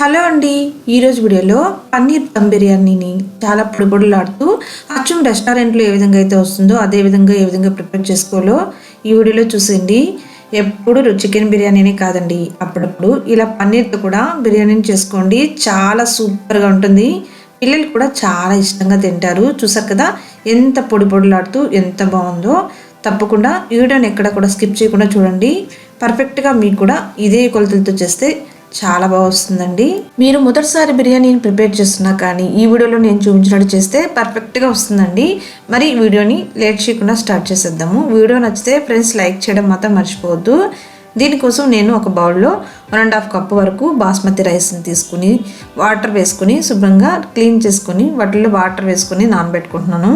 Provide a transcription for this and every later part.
Hello అండి. ఈరోజు వీడియోలో పన్నీర్ దమ్ బిర్యానీని చాలా పొడిపొడులాడుతూ అచ్చం రెస్టారెంట్లో ఏ విధంగా అయితే వస్తుందో అదే విధంగా ఏ విధంగా ప్రిపేర్ చేసుకోవాలో ఈ వీడియోలో చూసేయండి. ఎప్పుడు చికెన్ బిర్యానీనే కాదండి. అప్పుడప్పుడు ఇలా పన్నీర్తో కూడా బిర్యానీని చేసుకోండి. చాలా సూపర్గా ఉంటుంది. పిల్లలు కూడా చాలా ఇష్టంగా తింటారు. చూసారు కదా? ఎంత పొడి పొడిలాడుతూ ఎంత బాగుందో. తప్పకుండా వీడియోని ఎక్కడ కూడా స్కిప్ చేయకుండా చూడండి. పర్ఫెక్ట్గా మీకు కూడా ఇదే కొలతలతో చేస్తే చాలా బాగా వస్తుందండి. మీరు మొదటిసారి బిర్యానీని ప్రిపేర్ చేస్తున్నా కానీ ఈ వీడియోలో నేను చూపించినట్టు చేస్తే పర్ఫెక్ట్గా వస్తుందండి. మరి ఈ వీడియోని లేట్ చేయకుండా స్టార్ట్ చేసేద్దాము. వీడియో నచ్చితే ఫ్రెండ్స్ లైక్ చేయడం మాత్రం మర్చిపోవద్దు. దీనికోసం నేను ఒక బౌల్లో వన్ అండ్ హాఫ్ కప్ వరకు బాస్మతి రైస్ని తీసుకుని వాటర్ వేసుకుని శుభ్రంగా క్లీన్ చేసుకుని వాటిల్లో వాటర్ వేసుకుని నానబెట్టుకుంటున్నాను.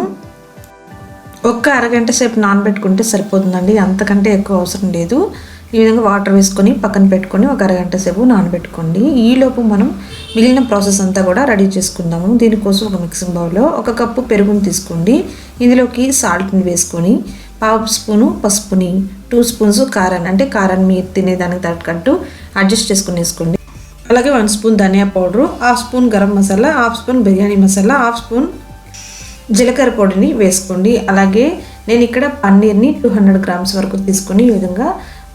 ఒక్క అరగంట సేపు నానబెట్టుకుంటే సరిపోతుందండి. అంతకంటే ఎక్కువ అవసరం లేదు. ఈ విధంగా వాటర్ వేసుకొని పక్కన పెట్టుకొని ఒక అరగంట సేపు నానబెట్టుకోండి. ఈలోపు మనం మిగిలిన ప్రాసెస్ అంతా కూడా రెడీ చేసుకుందాము. దీనికోసం ఒక మిక్సింగ్ బౌల్లో ఒక కప్పు పెరుగుని తీసుకోండి. ఇందులోకి సాల్ట్ని వేసుకొని పావు స్పూను పసుపుని టూ స్పూన్స్ కారాన్ని అంటే కారాన్ని మీరు తినేదానికి తగ్గట్టు అడ్జస్ట్ చేసుకుని వేసుకోండి. అలాగే వన్ స్పూన్ ధనియా powder half spoon garam masala half spoon biryani masala half spoon జీలకర్ర పొడిని వేసుకోండి. అలాగే నేను ఇక్కడ పన్నీర్ని టూ హండ్రెడ్ గ్రామ్స్ వరకు తీసుకొని ఈ విధంగా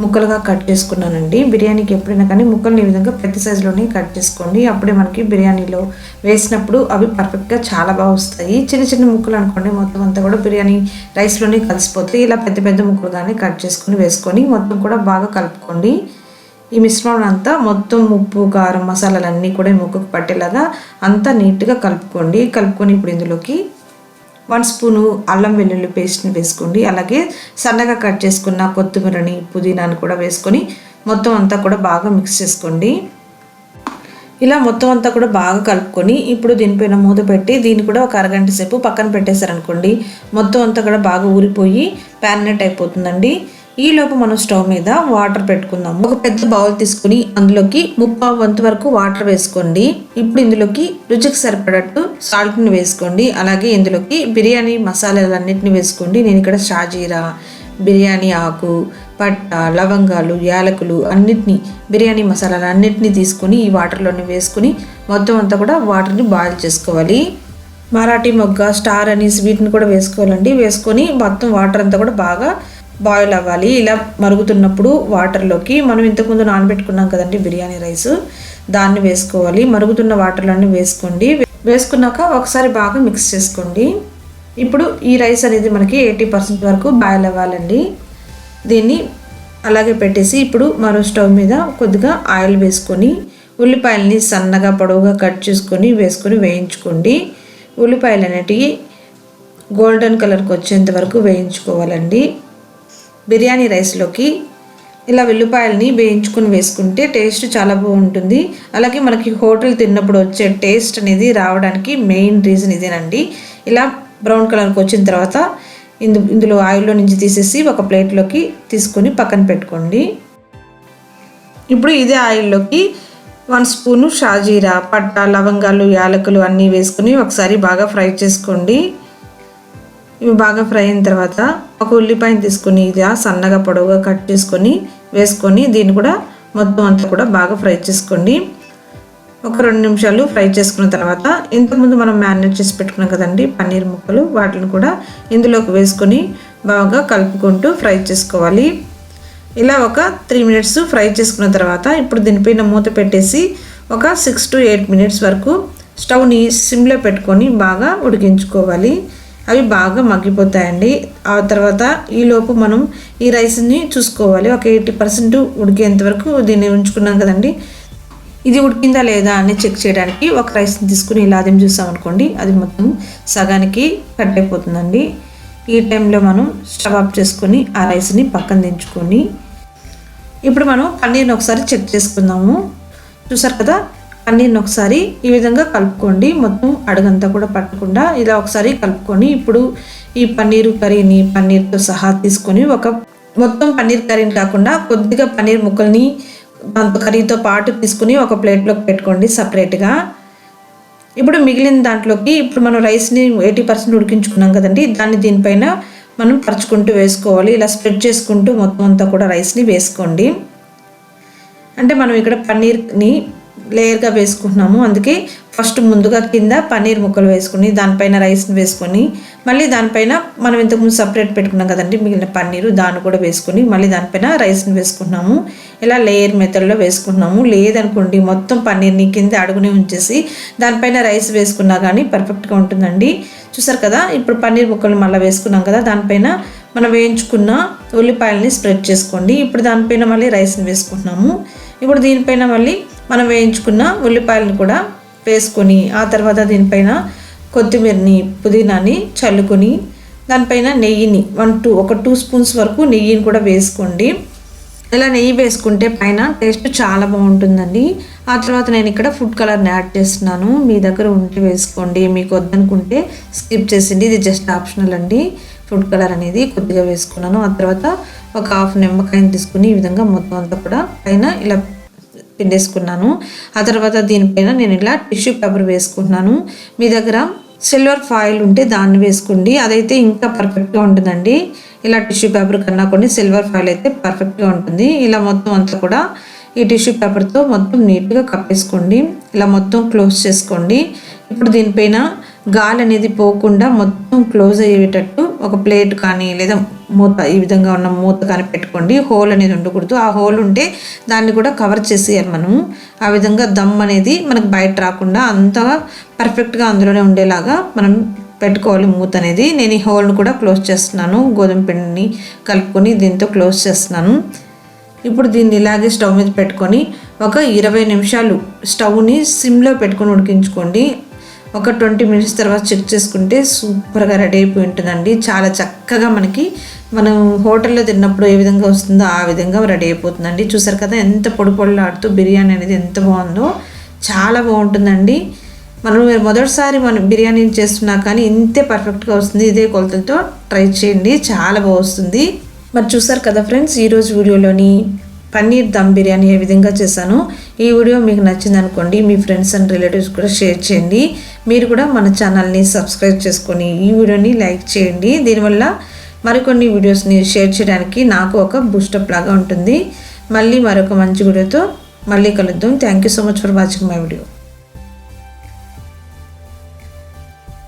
ముక్కలుగా కట్ చేసుకున్నానండి. బిర్యానీకి ఎప్పుడైనా కానీ ముక్కల్ని ఈ విధంగా పెద్ద సైజులోనే కట్ చేసుకోండి. అప్పుడే మనకి బిర్యానీలో వేసినప్పుడు అవి పర్ఫెక్ట్గా చాలా బాగా వస్తాయి. చిన్న చిన్న ముక్కలు అనుకోండి మొత్తం అంతా కూడా బిర్యానీ రైస్లోనే కలిసిపోతాయి. ఇలా పెద్ద పెద్ద ముక్కలుగానే కట్ చేసుకుని వేసుకొని మొత్తం కూడా బాగా కలుపుకోండి. ఈ మిశ్రమం అంతా మొత్తం ఉప్పు కారం మసాలాలన్నీ కూడా ముక్కకు పట్టేలాగా అంతా నీట్గా కలుపుకోండి. కలుపుకొని ఇప్పుడు ఇందులోకి వన్ స్పూను అల్లం వెల్లుల్లి పేస్ట్ని వేసుకోండి. అలాగే సన్నగా కట్ చేసుకున్న కొత్తిమీరని పుదీనాని కూడా వేసుకొని మొత్తం అంతా కూడా బాగా మిక్స్ చేసుకోండి. ఇలా మొత్తం అంతా కూడా బాగా కలుపుకొని ఇప్పుడు దీనిపైన మూత పెట్టి దీన్ని కూడా ఒక అరగంట సేపు పక్కన పెట్టేశారనుకోండి మొత్తం అంతా కూడా బాగా ఊరిపోయి ప్యాన్నెట్ అయిపోతుందండి. ఈలోపు మనం స్టవ్ మీద వాటర్ పెట్టుకుందాం ఒక పెద్ద బౌల్ తీసుకుని అందులోకి ముప్పావు వంతు వరకు వాటర్ వేసుకోండి. ఇప్పుడు ఇందులోకి రుచికి సరిపడట్టు సాల్ట్ని వేసుకోండి. అలాగే ఇందులోకి బిర్యానీ మసాలాలన్నింటినీ వేసుకోండి. నేను ఇక్కడ షాజీరా బిర్యానీ ఆకు పట్ట లవంగాలు యాలకులు అన్నిటినీ బిర్యానీ మసాలాలు అన్నిటినీ తీసుకొని ఈ వాటర్లోనే వేసుకుని మొత్తం అంతా కూడా వాటర్ని బాయిల్ చేసుకోవాలి. మరాఠీ మొగ్గ స్టార్ అని స్వీట్ని కూడా వేసుకోవాలండి. వేసుకొని మొత్తం వాటర్ అంతా కూడా బాగా బాయిల్ అవ్వాలి. ఇలా మరుగుతున్నప్పుడు వాటర్లోకి మనం ఇంతకుముందు నానబెట్టుకున్నాం కదండి బిర్యానీ రైస్. దాన్ని వేసుకోవాలి. మరుగుతున్న వాటర్లోనే వేసుకోండి. వేసుకున్నాక ఒకసారి బాగా మిక్స్ చేసుకోండి. ఇప్పుడు ఈ రైస్ అనేది మనకి ఎయిటీ పర్సెంట్ వరకు బాయిల్ అవ్వాలండి. దీన్ని అలాగే పెట్టేసి ఇప్పుడు మరో స్టవ్ మీద కొద్దిగా ఆయిల్ వేసుకొని ఉల్లిపాయలని సన్నగా పొడవుగా కట్ చేసుకొని వేసుకొని వేయించుకోండి. ఉల్లిపాయలు అనేటివి గోల్డెన్ కలర్కి వచ్చేంత వరకు వేయించుకోవాలండి. బిర్యానీ రైస్లోకి ఇలా వెల్లుపాయలని వేయించుకొని వేసుకుంటే టేస్ట్ చాలా బాగుంటుంది. అలాగే మనకి హోటల్ తిన్నప్పుడు వచ్చే టేస్ట్ అనేది రావడానికి మెయిన్ రీజన్ ఇదేనండి. ఇలా బ్రౌన్ కలర్కి వచ్చిన తర్వాత ఇందు ఇందులో ఆయిల్లో నుంచి తీసేసి ఒక ప్లేట్లోకి తీసుకొని పక్కన పెట్టుకోండి. ఇప్పుడు ఇదే ఆయిల్లోకి వన్ స్పూను షాజీరా పట్ట లవంగాలు యాలకులు అన్నీ వేసుకుని ఒకసారి బాగా ఫ్రై చేసుకోండి. ఇవి బాగా ఫ్రై అయిన తర్వాత ఒక ఉల్లిపాయని తీసుకొని ఇది సన్నగా పొడవుగా కట్ చేసుకొని వేసుకొని దీన్ని కూడా మొత్తం అంతా కూడా బాగా ఫ్రై చేసుకోండి. ఒక రెండు నిమిషాలు ఫ్రై చేసుకున్న తర్వాత ఇంతకుముందు మనం మ్యారినేట్ చేసి పెట్టుకున్నాం కదండి పన్నీర్ ముక్కలు వాటిని కూడా ఇందులోకి వేసుకొని బాగా కలుపుకుంటూ ఫ్రై చేసుకోవాలి. ఇలా ఒక త్రీ మినిట్స్ ఫ్రై చేసుకున్న తర్వాత ఇప్పుడు దీనిపైన మూత పెట్టేసి ఒక సిక్స్ టు ఎయిట్ మినిట్స్ వరకు స్టవ్ని సిమ్లో పెట్టుకొని బాగా ఉడికించుకోవాలి. అవి బాగా మగ్గిపోతాయండి. ఆ తర్వాత ఈలోపు మనం ఈ రైస్ని చూసుకోవాలి. ఒక ఎయిటీ పర్సెంట్ ఉడికేంత వరకు దీన్ని ఉంచుకున్నాం కదండి. ఇది ఉడికిందా లేదా అని చెక్ చేయడానికి ఒక రైస్ని తీసుకుని ఇలా అదేం చూసామనుకోండి అది మొత్తం సగానికి కట్ అయిపోతుందండి. ఈ టైంలో మనం స్టవ్ ఆఫ్ చేసుకొని ఆ రైస్ని పక్కన దించుకొని ఇప్పుడు మనం పన్నీర్ని ఒకసారి చెక్ చేసుకుందాము. చూసారు కదా? పన్నీర్ని ఒకసారి ఈ విధంగా కలుపుకోండి. మొత్తం అడుగంతా కూడా పట్టకుండా ఇలా ఒకసారి కలుపుకొని ఇప్పుడు ఈ పన్నీరు కర్రీని పన్నీర్తో సహా తీసుకొని ఒక మొత్తం పన్నీర్ కర్రీని కాకుండా కొద్దిగా పన్నీర్ ముక్కల్ని దాంతో కర్రీతో పాటు తీసుకుని ఒక ప్లేట్లోకి పెట్టుకోండి సపరేట్గా. ఇప్పుడు మిగిలిన దాంట్లోకి ఇప్పుడు మనం రైస్ని ఎయిటీ పర్సెంట్ ఉడికించుకున్నాం కదండి. దాన్ని దీనిపైన మనం పరుచుకుంటూ వేసుకోవాలి. ఇలా స్ప్రెడ్ చేసుకుంటూ మొత్తం అంతా కూడా రైస్ని వేసుకోండి. అంటే మనం ఇక్కడ పన్నీర్ని లేయర్గా వేసుకుంటున్నాము. అందుకే ఫస్ట్ ముందుగా కింద పన్నీర్ ముక్కలు వేసుకుని దానిపైన రైస్ని వేసుకొని మళ్ళీ దానిపైన మనం ఇంతకుముందు సపరేట్ పెట్టుకున్నాం కదండి మిగిలిన పన్నీరు దాన్ని కూడా వేసుకొని మళ్ళీ దానిపైన రైస్ని వేసుకుంటున్నాము. ఇలా లేయర్ మెథడ్లో వేసుకుంటున్నాము. లేదనుకోండి మొత్తం పన్నీర్ని కింద అడుగునే ఉంచేసి దానిపైన రైస్ వేసుకున్నా కానీ పర్ఫెక్ట్గా ఉంటుందండి. చూసారు కదా ఇప్పుడు పన్నీర్ ముక్కలు మళ్ళీ వేసుకున్నాం కదా దానిపైన మనం వేయించుకున్న ఉల్లిపాయలని స్ప్రెడ్ చేసుకోండి. ఇప్పుడు దానిపైన మళ్ళీ రైస్ని వేసుకుంటున్నాము. ఇప్పుడు దీనిపైన మళ్ళీ మనం వేయించుకున్న ఉల్లిపాయలను కూడా వేసుకొని ఆ తర్వాత దీనిపైన కొత్తిమీరని పుదీనాని చల్లుకొని దానిపైన నెయ్యిని వన్ టూ ఒక టూ స్పూన్స్ వరకు నెయ్యిని కూడా వేసుకోండి. ఇలా నెయ్యి వేసుకుంటే పైన టేస్ట్ చాలా బాగుంటుందండి. ఆ తర్వాత నేను ఇక్కడ ఫుడ్ కలర్ని యాడ్ చేస్తున్నాను. మీ దగ్గర ఉంటే వేసుకోండి. మీకు వద్దనుకుంటే స్కిప్ చేసింది ఇది జస్ట్ ఆప్షనల్ అండి. ఫుడ్ కలర్ అనేది కొద్దిగా వేసుకున్నాను. ఆ తర్వాత ఒక హాఫ్ నిమ్మకాయని తీసుకుని ఈ విధంగా మొత్తం అంతా కూడా పైన ఇలా పిండేసుకున్నాను. ఆ తర్వాత దీనిపైన నేను ఇలా టిష్యూ పేపర్ వేసుకుంటున్నాను. మీ దగ్గర సిల్వర్ ఫాయిల్ ఉంటే దాన్ని వేసుకోండి. అదైతే ఇంకా పర్ఫెక్ట్గా ఉంటుందండి. ఇలా టిష్యూ పేపర్ కన్నా కొన్ని సిల్వర్ ఫాయిల్ అయితే పర్ఫెక్ట్గా ఉంటుంది. ఇలా మొత్తం అంతా కూడా ఈ టిష్యూ పేపర్తో మొత్తం నీట్గా కప్పేసుకోండి. ఇలా మొత్తం క్లోజ్ చేసుకోండి. ఇప్పుడు దీనిపైన గాలి అనేది పోకుండా మొత్తం క్లోజ్ అయ్యేటట్టు ఒక ప్లేట్ కానీ లేదా మూత ఈ విధంగా ఉన్న మూత కానీ పెట్టుకోండి. హోల్ అనేది ఉండకూడదు. ఆ హోల్ ఉంటే దాన్ని కూడా కవర్ చేసేయాలి మనం ఆ విధంగా దమ్ అనేది మనకు బయట రాకుండా అంతగా పర్ఫెక్ట్గా అందులోనే ఉండేలాగా మనం పెట్టుకోవాలి మూత అనేది. నేను ఈ హోల్ని కూడా క్లోజ్ చేస్తున్నాను. గోధుమ పిండిని కలుపుకొని దీంతో క్లోజ్ చేస్తున్నాను. ఇప్పుడు దీన్ని ఇలాగే స్టవ్ మీద పెట్టుకొని ఒక ఇరవై నిమిషాలు స్టవ్ని సిమ్లో పెట్టుకొని ఉడికించుకోండి. ఒక ట్వంటీ మినిట్స్ తర్వాత చెక్ చేసుకుంటే సూపర్గా రెడీ అయిపోయి ఉంటుందండి. చాలా చక్కగా మనకి మనం హోటల్లో తిన్నప్పుడు ఏ విధంగా వస్తుందో ఆ విధంగా రెడీ అయిపోతుందండి. చూసారు కదా ఎంత పొడి పొడిలాడుతూ బిర్యానీ అనేది ఎంత బాగుందో. చాలా బాగుంటుందండి. మనం మొదటిసారి మనం బిర్యానీ చేస్తున్నా కానీ ఇంతే పర్ఫెక్ట్గా వస్తుంది. ఇదే కొలతలతో ట్రై చేయండి. చాలా బాగుంది మరి చూసారు కదా ఫ్రెండ్స్ ఈరోజు వీడియోలోని పన్నీర్ దమ్ బిర్యానీ ఏ విధంగా చేశాను ఈ వీడియో మీకు నచ్చింది అనుకోండి మీ ఫ్రెండ్స్ అండ్ రిలేటివ్స్ కూడా షేర్ చేయండి. మీరు కూడా మన ఛానల్ని సబ్స్క్రైబ్ చేసుకొని ఈ వీడియోని లైక్ చేయండి. దీనివల్ల మరికొన్ని వీడియోస్ని షేర్ చేయడానికి నాకు ఒక బూస్టప్ లాగా ఉంటుంది. మళ్ళీ మరొక మంచి వీడియోతో మళ్ళీ కలుద్దాం. Thank you so much for watching my video